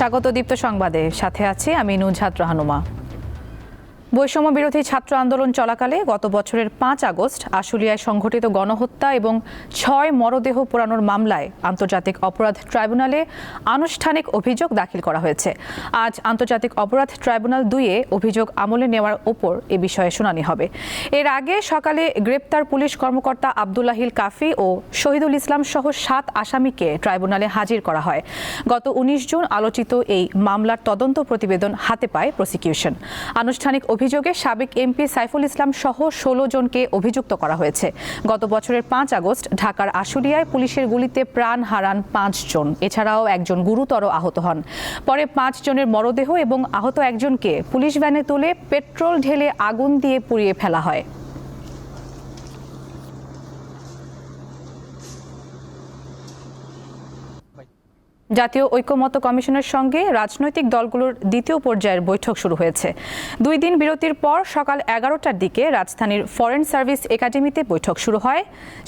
স্বাগত দীপ্ত সংবাদে। সাথে আছি আমি নুজহাত রাহানুমা। বৈষম্য বিরোধী ছাত্র আন্দোলন চলাকালে গত বছরের পাঁচ আগস্ট আশুলিয়ায় সংঘটিত গণহত্যা এবং ছয় মরদেহ পোড়ানোর মামলায় আন্তর্জাতিক অপরাধ ট্রাইব্যুনালে আনুষ্ঠানিক অভিযোগ দাখিল করা হয়েছে। আজ আন্তর্জাতিক অপরাধ ট্রাইব্যুনাল দুইয়ে অভিযোগ আমলে নেওয়ার ওপর এ বিষয়ে শুনানি হবে। এর আগে সকালে গ্রেপ্তার পুলিশ কর্মকর্তা আবদুল্লাহিল কাফি ও শহীদুল ইসলাম সহ সাত আসামিকে ট্রাইব্যুনালে হাজির করা হয়। গত উনিশ জুন আলোচিত এই মামলার তদন্ত প্রতিবেদন হাতে পায় প্রসিকিউশন। আনুষ্ঠানিক অভিযোগে সাবেক এমপি সাইফুল ইসলাম সহ ষোলো জনকে অভিযুক্ত করা হয়েছে। গত বছরের পাঁচ আগস্ট ঢাকার আশুলিয়ায় পুলিশের গুলিতে প্রাণ হারান পাঁচজন এছাড়াও একজন গুরুতর আহত হন। পরে পাঁচজনের মরদেহ এবং আহত একজনকে পুলিশ ভ্যানে তুলে পেট্রোল ঢেলে আগুন দিয়ে পুড়িয়ে ফেলা হয়। জাতীয় ঐক্যমত্য কমিশনের সঙ্গে রাজনৈতিক দলগুলোর দ্বিতীয় পর্যায়ের বৈঠক শুরু হয়েছে। দুই দিন বিরতির পর সকাল এগারোটার দিকে রাজধানীর ফরেন সার্ভিস একাডেমিতে বৈঠক শুরু হয়।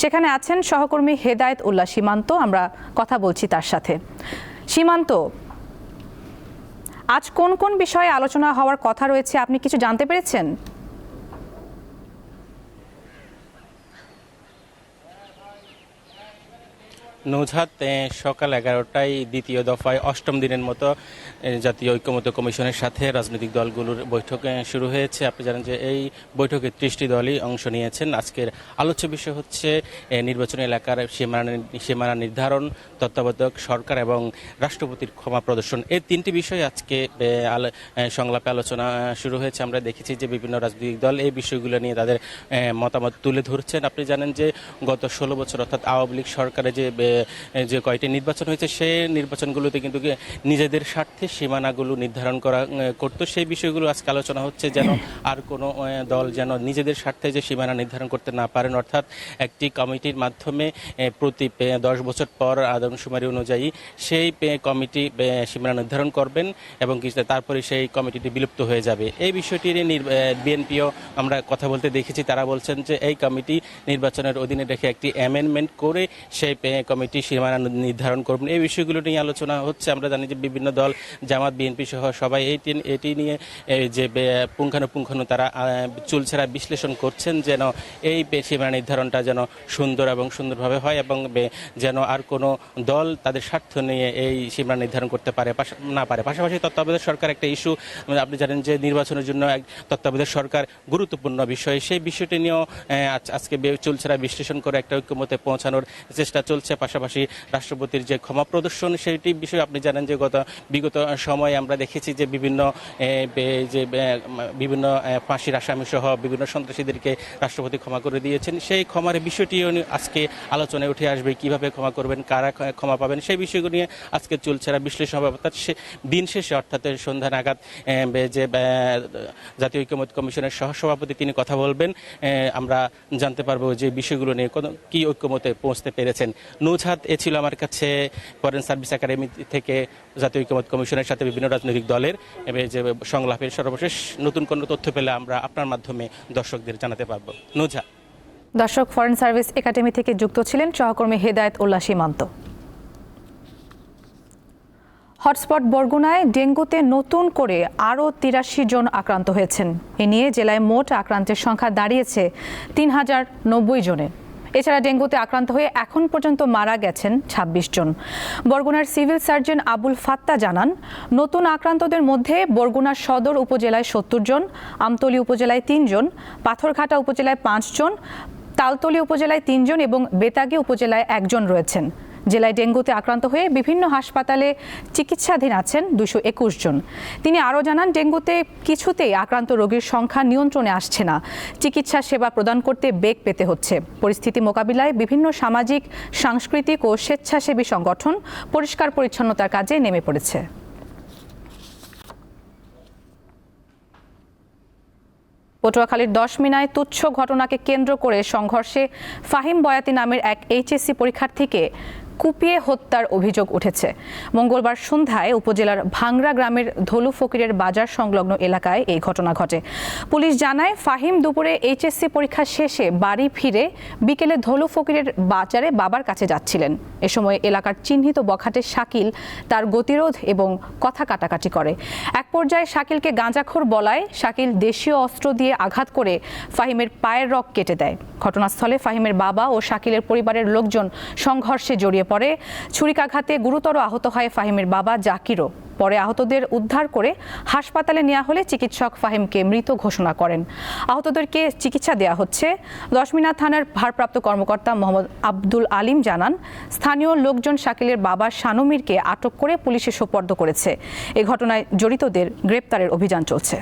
সেখানে আছেন সহকর্মী হেদায়েত উল্লাহ সীমান্ত, আমরা কথা বলছি তার সাথে। সীমান্ত, আজ কোন কোন বিষয়ে আলোচনা হওয়ার কথা রয়েছে আপনি কিছু জানতে পেরেছেন? নৌঝাত সকাল এগারোটায় দ্বিতীয় দফায় অষ্টম দিনের মতো জাতীয় ঐক্যমত্য কমিশনের সাথে রাজনৈতিক দলগুলোর বৈঠক শুরু হয়েছে। আপনি জানেন যে এই বৈঠকে ত্রিশটি দলই অংশ নিয়েছেন। আজকের আলোচ্য বিষয় হচ্ছে নির্বাচনী এলাকার সীমানা সীমানা নির্ধারণ, তত্ত্বাবধায়ক সরকার এবং রাষ্ট্রপতির ক্ষমা প্রদর্শন। এই তিনটি বিষয় আজকে সংলাপে আলোচনা শুরু হয়েছে। আমরা দেখেছি যে বিভিন্ন রাজনৈতিক দল এই বিষয়গুলো নিয়ে তাদের মতামত তুলে ধরছেন। আপনি জানেন যে গত ষোলো বছর অর্থাৎ আওয়ামী লীগ সরকারে যে যে কয়টি নির্বাচন হয়েছে সেই নির্বাচনগুলোতে কিন্তু নিজেদের স্বার্থে সীমানাগুলো নির্ধারণ করা করতো। সেই বিষয়গুলো আজকে আলোচনা হচ্ছে যেন আর কোনো দল যেন নিজেদের স্বার্থে যে সীমানা নির্ধারণ করতে না পারেন। অর্থাৎ একটি কমিটির মাধ্যমে প্রতি দশ বছর পর আদমশুমারি অনুযায়ী সেই কমিটি সীমানা নির্ধারণ করবেন এবং তারপরে সেই কমিটিটি বিলুপ্ত হয়ে যাবে। এই বিষয়টি নিয়ে বিএনপিও আমরা কথা বলতে দেখেছি। তারা বলছেন যে এই কমিটি নির্বাচনের অধীনে রেখে একটি অ্যামেন্ডমেন্ট করে সেই এ, কমিটি সীমানা নির্ধারণ করবেন। এই বিষয়গুলো নিয়ে আলোচনা হচ্ছে। আমরা জানি যে বিভিন্ন দল, জামাত, বিএনপি সহ সবাই এই এটি নিয়ে যে পুঙ্খানুপুঙ্খানু তারা চুলছেরা বিশ্লেষণ করছেন যেন এই সীমানা নির্ধারণটা যেন সুন্দর এবং সুন্দরভাবে হয় এবং যেন আর কোনো দল তাদের স্বার্থ নিয়ে এই সীমানা নির্ধারণ করতে পারে না পারে। পাশাপাশি তত্ত্বাবধায়ক সরকার একটা ইস্যু আপনি জানেন যে নির্বাচনের জন্য এক তত্ত্বাবধায়ক সরকার গুরুত্বপূর্ণ বিষয়। সেই বিষয়টি নিয়েও আজ- আজকে চুলছেরা বিশ্লেষণ করে একটা ঐক্যমতে পৌঁছানোর চেষ্টা চলছে। পাশাপাশি রাষ্ট্রপতির যে ক্ষমা প্রদর্শন, সেটি বিষয়ে আপনি জানেন যে গত বিগত সময়ে আমরা দেখেছি যে বিভিন্ন যে বিভিন্ন ফাঁসির আসামি সহ বিভিন্ন সন্ত্রাসীদেরকে রাষ্ট্রপতি ক্ষমা করে দিয়েছেন। সেই ক্ষমার বিষয়টিও নিয়ে আজকে আলোচনায় উঠে আসবে, কীভাবে ক্ষমা করবেন, কারা ক্ষমা পাবেন, সেই বিষয়গুলো নিয়ে আজকে চুলছেরা বিশ্লেষণ হবে। অর্থাৎ দিন শেষে, অর্থাৎ সন্ধ্যা নাগাদ যে জাতীয় ঐক্যমত কমিশনের সহসভাপতি তিনি কথা বলবেন। আমরা জানতে পারব যে বিষয়গুলো নিয়ে কি ঐক্যমতে পৌঁছতে পেরেছেন। নৌছাদ এ ছিল আমার কাছে ফরেন সার্ভিস একাডেমি থেকে জাতীয় ঐক্যমত কমিশনের সাথে বিভিন্ন রাজনৈতিক দলের যে সংলাপের সর্বশেষ নতুন কোনো তথ্য পেলে আমরা আপনার মাধ্যমে দর্শকদের জানাতে পারব। নৌঝা দর্শক ফরেন সার্ভিস একাডেমি থেকে যুক্ত ছিলেন সহকর্মী হেদায়েত উল্লাহ সীমান্ত। হটস্পট বরগুনায় ডেঙ্গুতে নতুন করে আরও তিরাশি জন আক্রান্ত হয়েছেন। এ নিয়ে জেলায় মোট আক্রান্তের সংখ্যা দাঁড়িয়েছে তিন হাজার নব্বই জনে এছাড়া ডেঙ্গুতে আক্রান্ত হয়ে এখন পর্যন্ত মারা গেছেন ২৬ জন। বরগুনার সিভিল সার্জন আবুল ফাত্তা জানান, নতুন আক্রান্তদের মধ্যে বরগুনার সদর উপজেলায় সত্তর জন, আমতলী উপজেলায় তিনজন পাথরঘাটা উপজেলায় পাঁচজন তালতলী উপজেলায় তিনজন এবং বেতাগি উপজেলায় একজন রয়েছেন। জেলায় ডেঙ্গুতে আক্রান্ত হয়ে বিভিন্ন হাসপাতালে চিকিৎসাধীন আছেন দুশো একুশ জন। তিনি আরও জানান, ডেঙ্গুতে কিছুতেই আক্রান্ত রোগীর সংখ্যা নিয়ন্ত্রণে আসছে না। চিকিৎসা সেবা প্রদান করতে বেগ পেতে হচ্ছে। পরিস্থিতি মোকাবিলায় বিভিন্ন সামাজিক, সাংস্কৃতিক ও স্বেচ্ছাসেবী সংগঠন পরিষ্কার পরিচ্ছন্নতার কাজে নেমে পড়েছে। পটুয়াখালীর দশ মিনায় তুচ্ছ ঘটনাকে কেন্দ্র করে সংঘর্ষে ফাহিম বয়াতি নামের এক এইচএসসি পরীক্ষার্থীকে কুপিয়ে হত্যার অভিযোগ উঠেছে। মঙ্গলবার সন্ধ্যায় উপজেলার ভাংরা গ্রামের ধলু ফকিরের বাজার সংলগ্ন এলাকায় এই ঘটনা ঘটে। পুলিশ জানায়, ফাহিম দুপুরে এইচএসসি পরীক্ষা শেষে বাড়ি ফিরে বিকেলে ধলু ফকিরের বাজারে বাবার কাছে যাচ্ছিলেন। এ সময় এলাকার চিহ্নিত বখাটে শাকিল তার গতিরোধ এবং কথা কাটাকাটি করে। এক পর্যায়ে শাকিলকে গাঁজাখোর বলায় শাকিল দেশীয় অস্ত্র দিয়ে আঘাত করে ফাহিমের পায়ের রক কেটে দেয়। ঘটনাস্থলে ফাহিমের বাবা ও শাকিলের পরিবারের লোকজন সংঘর্ষে জড়িয়ে পড়ে ছুরিকাঘাতে গুরুতর আহত হয় ফাহিমের বাবা জাকিরও। পরে আহতদের উদ্ধার করে হাসপাতালে নেওয়া হলে চিকিৎসক ফাহিমকে মৃত ঘোষণা করেন। আহতদেরকে চিকিৎসা দেওয়া হচ্ছে। দশমিনা থানার ভারপ্রাপ্ত কর্মকর্তা মোহাম্মদ আব্দুল আলিম জানান, স্থানীয় লোকজন শাকিলের বাবা শানুমিরকে আটক করে পুলিশে সোপর্দ করেছে। এ ঘটনায় জড়িতদের গ্রেপ্তারের অভিযান চলছে।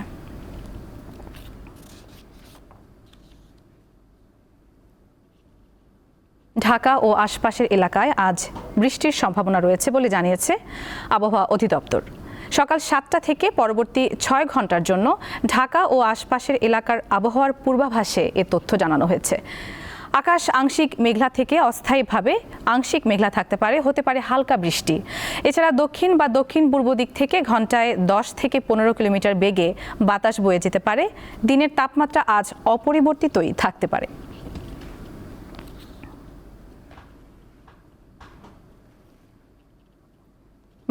ঢাকা ও আশপাশের এলাকায় আজ বৃষ্টির সম্ভাবনা রয়েছে বলে জানিয়েছে আবহাওয়া অধিদপ্তর। সকাল সাতটা থেকে পরবর্তী ছয় ঘণ্টার জন্য ঢাকা ও আশপাশের এলাকার আবহাওয়ার পূর্বাভাসে এ তথ্য জানানো হয়েছে। আকাশ আংশিক মেঘলা থেকে অস্থায়ীভাবে আংশিক মেঘলা থাকতে পারে, হতে পারে হালকা বৃষ্টি। এছাড়া দক্ষিণ বা দক্ষিণ পূর্ব দিক থেকে ঘন্টায় দশ থেকে পনেরো কিলোমিটার বেগে বাতাস বয়ে যেতে পারে। দিনের তাপমাত্রা আজ অপরিবর্তিতই থাকতে পারে।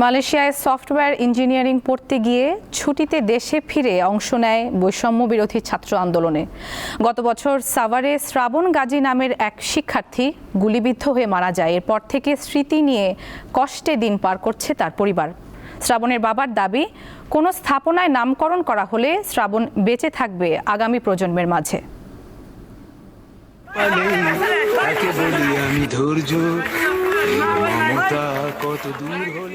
মালয়েশিয়ায় সফটওয়্যার ইঞ্জিনিয়ারিং পড়তে গিয়ে ছুটিতে দেশে ফিরে অংশ নেয় বৈষম্য বিরোধী ছাত্র আন্দোলনে। গত বছর সাভারে শ্রাবণ গাজী নামের এক শিক্ষার্থী গুলিবিদ্ধ হয়ে মারা যায়। এরপর থেকে স্মৃতি নিয়ে কষ্টে দিন পার করছে তার পরিবার। শ্রাবণের বাবার দাবি, কোনো স্থাপনায় নামকরণ করা হলে শ্রাবণ বেঁচে থাকবে আগামী প্রজন্মের মাঝে। ধৈর্য।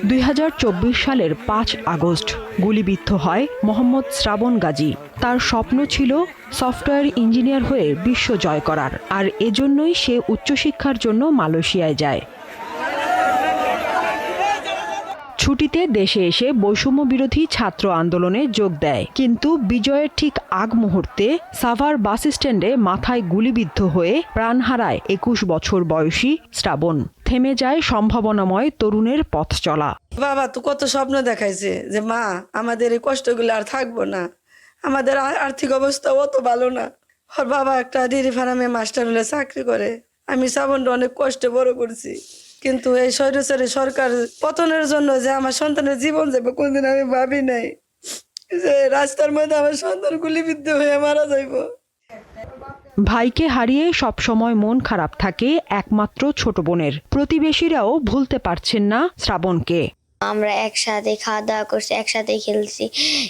দুই হাজার চব্বিশ সালের পাঁচ আগস্ট গুলিবিদ্ধ হয় মোহাম্মদ শ্রাবণ গাজী। তার স্বপ্ন ছিল সফটওয়্যার ইঞ্জিনিয়ার হয়ে বিশ্ব জয় করার, আর এজন্যই সে উচ্চশিক্ষার জন্য মালয়েশিয়ায় যায়। ছুটিতে দেশে এসে বৈষম্য বিরোধী ছাত্র আন্দোলনে যোগ দেয়। কিন্তু বিজয়ের ঠিক আগ মুহূর্তে সাভার বাস স্ট্যান্ডে মাথায় গুলিবিদ্ধ হয়ে প্রাণ হারায় একুশ বছর বয়সী শ্রাবণ। থেমে যায় সম্ভাবনাময় তরুণের পথ চলা। বাবা, তো কত স্বপ্ন দেখাইছে যে মা, আমাদের এই কষ্টগুলো আর থাকব না। আমাদের আর্থিক অবস্থা অত ভালো না। ওর বাবা একটা ডেরি ফার্মে মাস্টার হলে চাকরি করে। আমি শ্রাবণটা অনেক কষ্টে বড় করছি। কিন্তু এই স্বৈরাচারী সরকার পতনের জন্য যে আমার সন্তানের জীবন যাবে কোনদিন আমি ভাবি নাই যে রাস্তার মধ্যে আমার সন্তান গুলিবিদ্ধ হয়ে মারা যাইব। ভাইকে হারিয়ে সব সময় মন খারাপ থাকে একমাত্র ছোট বোনের। প্রতিবেশীরাও ভুলতে পারছেন না শ্রাবণকে। আমরা একসাথে খাওয়া দাওয়া করছি একসাথে খেলছি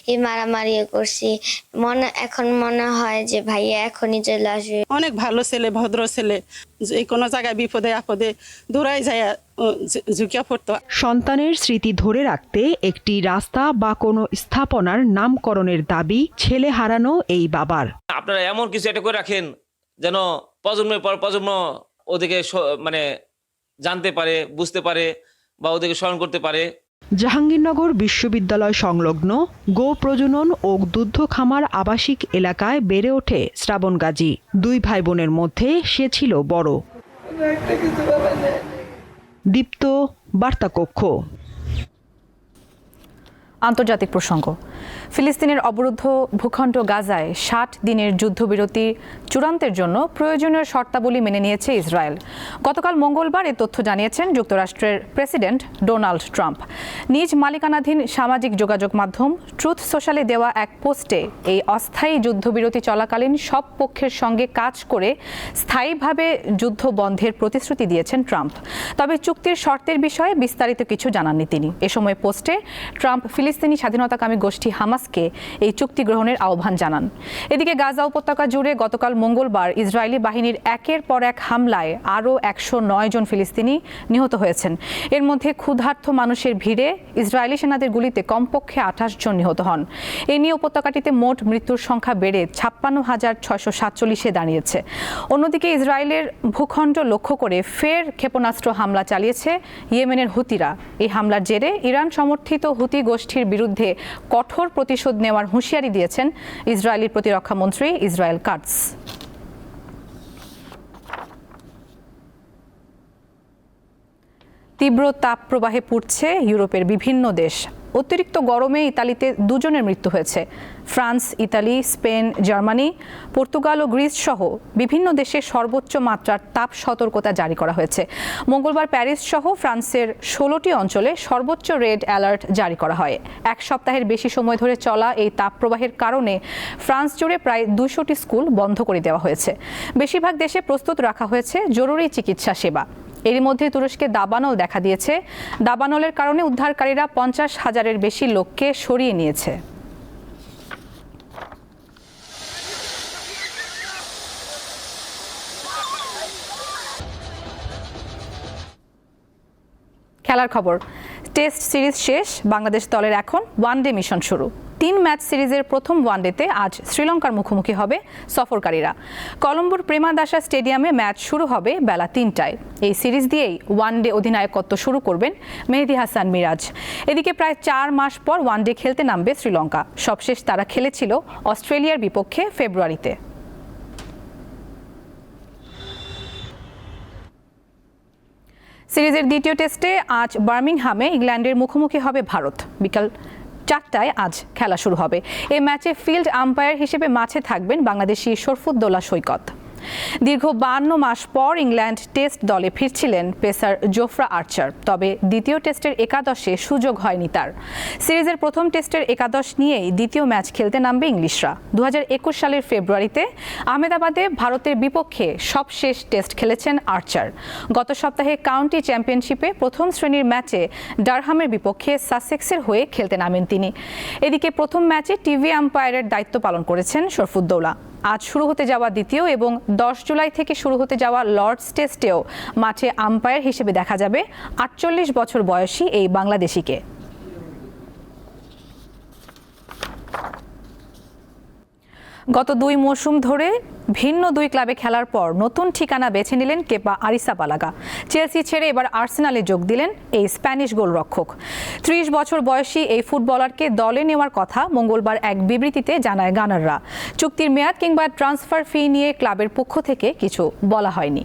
এই মারামারিও করছি। মনে এখন মনে হয় যে ভাইয়া এখনই চলে আসবে। অনেক ভালো ছেলে ভদ্র ছেলে যে কোনো জায়গায় বিপদে আপদে দূরাই যায় ঝুঁকিয়া পড়তো। সন্তানের স্মৃতি ধরে রাখতে একটি রাস্তা বা কোনো স্থাপনার নামকরণের দাবি ছেলে হারানো এই বাবার। আপনারা এমন কিছু একটা করে রাখেন যেন প্রজন্মের পর প্রজন্ম ওদেরকে স- মানে জানতে পারে বুঝতে পারে। বা ওদেরকে স্মরণ করতে পারে। জাহাঙ্গীরনগর বিশ্ববিদ্যালয় সংলগ্ন গো প্রজনন ও দুগ্ধ খামার আবাসিক এলাকায় বেড়ে ওঠে শ্রাবণ গাজী। দুই ভাই বোনের মধ্যে সে ছিল বড়। দীপ্ত বার্তাকক্ষ। আন্তর্জাতিক প্রসঙ্গ। ফিলিস্তিনের অবরুদ্ধ ভূখণ্ড গাজায় ষাট দিনের যুদ্ধবিরতি চূড়ান্তের জন্য প্রয়োজনীয় শর্তাবলী মেনে নিয়েছে ইসরায়েল। গতকাল মঙ্গলবার এ তথ্য জানিয়েছেন যুক্তরাষ্ট্রের প্রেসিডেন্ট ডোনাল্ড ট্রাম্প। নিজ মালিকানাধীন সামাজিক যোগাযোগ মাধ্যম ট্রুথ সোশ্যালে দেওয়া এক পোস্টে এই অস্থায়ী যুদ্ধবিরতি চলাকালীন সব পক্ষের সঙ্গে কাজ করে স্থায়ীভাবে যুদ্ধ বন্ধের প্রতিশ্রুতি দিয়েছেন ট্রাম্প। তবে চুক্তির শর্তের বিষয়ে বিস্তারিত কিছু জানাননি তিনি। এ সময় পোস্টে ট্রাম্প ফিলিস্তিনি স্বাধীনতাকামী গোষ্ঠী হামাসকে এই চুক্তি গ্রহণের আহ্বান জানান। এদিকে গাজা উপত্যকা জুড়ে গতকাল মঙ্গলবার ইসরায়েলি বাহিনীর একের পর এক হামলায় আরও একশো নয় জন ফিলিস্তিনি নিহত হয়েছেন। এর মধ্যে ক্ষুধার্ত মানুষের ভিড়ে ইসরায়েলি সেনাদের গুলিতে কমপক্ষে আঠাশ জন নিহত হন। এ নিয়ে উপত্যকাটিতে মোট মৃত্যুর সংখ্যা বেড়ে ছাপ্পান্ন হাজার ছয়শো সাতচল্লিশে দাঁড়িয়েছে। অন্যদিকে ইসরায়েলের ভূখণ্ড লক্ষ্য করে ফের ক্ষেপণাস্ত্র হামলা চালিয়েছে ইয়েমেনের হুতিরা। এই হামলার জেরে ইরান সমর্থিত হুতি গোষ্ঠীর বিরুদ্ধে কঠোর প্রতিশোধ নেওয়ার হুঁশিয়ারি দিয়েছেন ইসরায়েলি প্রতিরক্ষামন্ত্রী ইসরায়েল কাটস তীব্র তাপ প্রবাহে পুড়ছে ইউরোপের বিভিন্ন দেশ। অতিরিক্ত গরমে ইতালিতে দুজনের মৃত্যু হয়েছে। France, Italy, Spain, Germany, Portugal ও গ্রিস সহ বিভিন্ন দেশে সর্বোচ্চ মাত্রার তাপ সতর্কতা জারি করা হয়েছে। মঙ্গলবার প্যারিস সহ ফ্রান্সের ষোলোটি অঞ্চলে সর্বোচ্চ রেড অ্যালার্ট জারি করা হয়। এক সপ্তাহের বেশি সময় ধরে চলা এই তাপপ্রবাহের কারণে ফ্রান্স জুড়ে প্রায় দুশোটি স্কুল বন্ধ করে দেওয়া হয়েছে। বেশিরভাগ দেশে প্রস্তুত রাখা হয়েছে জরুরি চিকিৎসা সেবা। এরই মধ্যে তুরস্কে দাবানল দেখা দিয়েছে। দাবানলের কারণে উদ্ধারকারীরা পঞ্চাশ হাজারের বেশি লোককে সরিয়ে নিয়েছে। খেলার খবর। টেস্ট সিরিজ শেষ, বাংলাদেশ দলের এখন ওয়ানডে মিশন শুরু। তিন ম্যাচ সিরিজের প্রথম ওয়ানডেতে আজ শ্রীলঙ্কার মুখোমুখি হবে সফরকারীরা। কলম্বোর প্রেমাদাসা স্টেডিয়ামে ম্যাচ শুরু হবে বেলা তিনটায়। এই সিরিজ দিয়েই ওয়ানডে অধিনায়কত্ব শুরু করবেন মেহেদি হাসান মিরাজ। এদিকে প্রায় চার মাস পর ওয়ানডে খেলতে নামবে শ্রীলঙ্কা। সবশেষ তারা খেলেছিল অস্ট্রেলিয়ার বিপক্ষে ফেব্রুয়ারিতে। সিরিজের দ্বিতীয় টেস্টে আজ বার্মিংহামে ইংল্যান্ডের মুখোমুখি হবে ভারত। বিকাল চারটায় আজ খেলা শুরু হবে। এ ম্যাচে ফিল্ড আম্পায়ার হিসেবে মাঠে থাকবেন বাংলাদেশি শরফুদ্দোল্লা সৈকত। দীর্ঘ বান্ন মাস পর ইংল্যান্ড টেস্ট দলে ফিরছিলেন পেসার জোফরা আর্চার, তবে দ্বিতীয় টেস্টের একাদশে সুযোগ হয়নি তার। সিরিজের প্রথম টেস্টের একাদশ নিয়েই দ্বিতীয় ম্যাচ খেলতে নামবে ইংলিশরা। দু হাজার একুশ সালের ফেব্রুয়ারিতে আহমেদাবাদে ভারতের বিপক্ষে সবশেষ টেস্ট খেলেছেন আর্চার। গত সপ্তাহে কাউন্টি চ্যাম্পিয়নশিপে প্রথম শ্রেণির ম্যাচে ডারহামের বিপক্ষে সাসেক্সের হয়ে খেলতে নামেন তিনি। এদিকে প্রথম ম্যাচে টিভি আম্পায়ারের দায়িত্ব পালন করেছেন শরফুদ্দৌলা। আজ শুরু হতে যাওয়া দ্বিতীয় এবং দশ জুলাই থেকে শুরু হতে যাওয়া লর্ডস টেস্টেও মাঠে আম্পায়ার হিসেবে দেখা যাবে আটচল্লিশ বছর বয়সী এই বাংলাদেশিকে। গত দুই মৌসুম ধরে ভিন্ন দুই ক্লাবে খেলার পর নতুন ঠিকানা বেছে নিলেন কেপা আরিসা আরিসাবালাগা। চেলসি ছেড়ে এবার আর্সেনালে যোগ দিলেন এই স্প্যানিশ গোলরক্ষক। ত্রিশ বছর বয়সী এই ফুটবলারকে দলে নেওয়ার কথা মঙ্গলবার এক বিবৃতিতে জানায় গানাররা। চুক্তির মেয়াদ কিংবা ট্রান্সফার ফি নিয়ে ক্লাবের পক্ষ থেকে কিছু বলা হয়নি।